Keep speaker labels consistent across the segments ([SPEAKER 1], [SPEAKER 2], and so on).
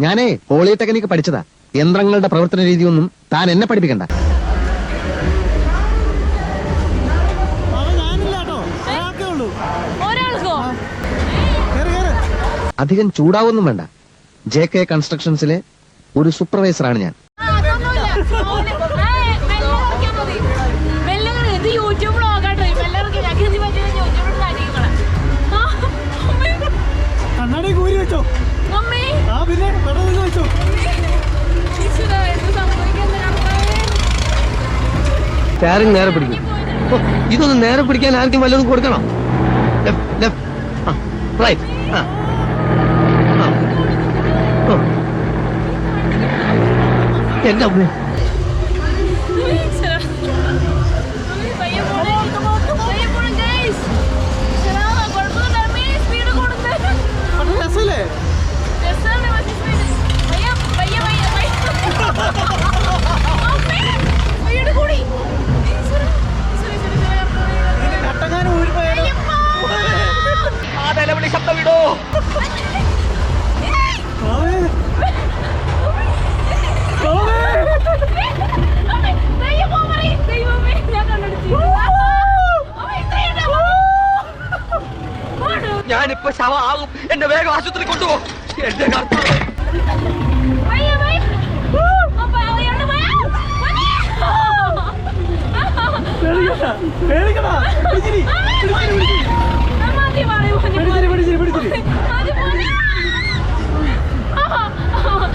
[SPEAKER 1] ഞാനേ പോളിടെക്നിക് പഠിച്ചതാ. യന്ത്രങ്ങളുടെ പ്രവർത്തന രീതിയൊന്നും താൻ എന്നെ പഠിപ്പിക്കണ്ട.
[SPEAKER 2] അവൻ ഞാനില്ല ഉള്ളൂ.
[SPEAKER 3] ഒരാൾക്കോ?
[SPEAKER 2] കേറ് കേറ്.
[SPEAKER 1] അധികം ചൂടാവൊന്നും വേണ്ട. ജെ കെ കൺസ്ട്രക്ഷൻസിലെ ഒരു സൂപ്പർവൈസറാണ് ഞാൻ. സ്റ്റാറിങ് നേരെ പിടിക്കും. ഇതൊന്ന് നേരെ പിടിക്കാൻ ആർക്കും വല്ലതും കൊടുക്കണം? ലെഫ്റ്റ് ലെഫ്റ്റ് റൈറ്റ് ആ ആ.
[SPEAKER 4] ഞാനിപ്പോ ശവമാകും എന്നെ വേഗം ആശുപത്രി കൊണ്ടുപോകും എന്റെ കർത്താവ്.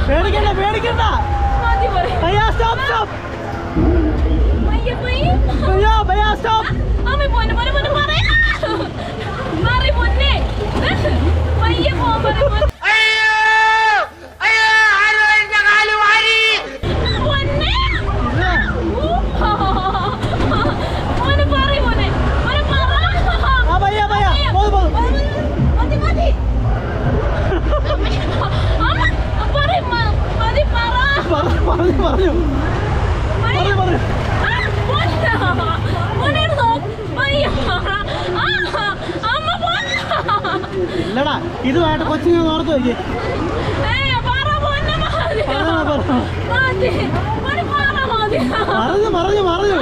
[SPEAKER 2] പേടിക്കണ്ട പേടിക്കണ്ട ഭയ്യാ സ്റ്റോപ്പ് സ്റ്റോപ്പ് ഭയ്യാ ഭയ്യാ സ്റ്റോപ്പ്
[SPEAKER 3] അമ്മ പൊന്നെ പൊന്നെ പൊന്നെ പറയാ
[SPEAKER 2] പറഞ്ഞു പറഞ്ഞു. പറഞ്ഞു പറഞ്ഞു. ഇല്ലടാ ഇതുമായിട്ട് കൊച്ചിനെ ഓർത്ത് നോക്കി പറഞ്ഞു പറഞ്ഞു. പറഞ്ഞു.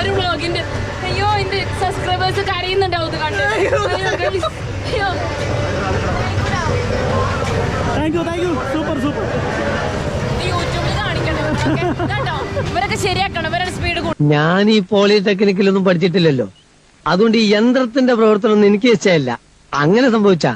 [SPEAKER 3] ഒരു അയ്യോ എന്റെ സബ്സ്ക്രൈബേഴ്സ് കരയുന്നുണ്ടാവും ഇത് കണ്ട് അയ്യോ, guys. അയ്യോ
[SPEAKER 2] thank you thank you super super
[SPEAKER 3] ഇത് യൂട്യൂബിൽ കാണിക്കണം ഇവരൊക്കെ. കേട്ടോ ഇവരൊക്കെ ശരിയാക്കണം ഇവരുടെ സ്പീഡ് കൂടും
[SPEAKER 5] ഞാൻ ഈ പോളിടെക്നിക്കിലൊന്നും പഠിച്ചിട്ടില്ലല്ലോ അതുകൊണ്ട് ഈ യന്ത്രത്തിന്റെ പ്രവർത്തനം ഒന്നും എനിക്ക് വെച്ചല്ല അങ്ങനെ സംഭവിച്ചാ.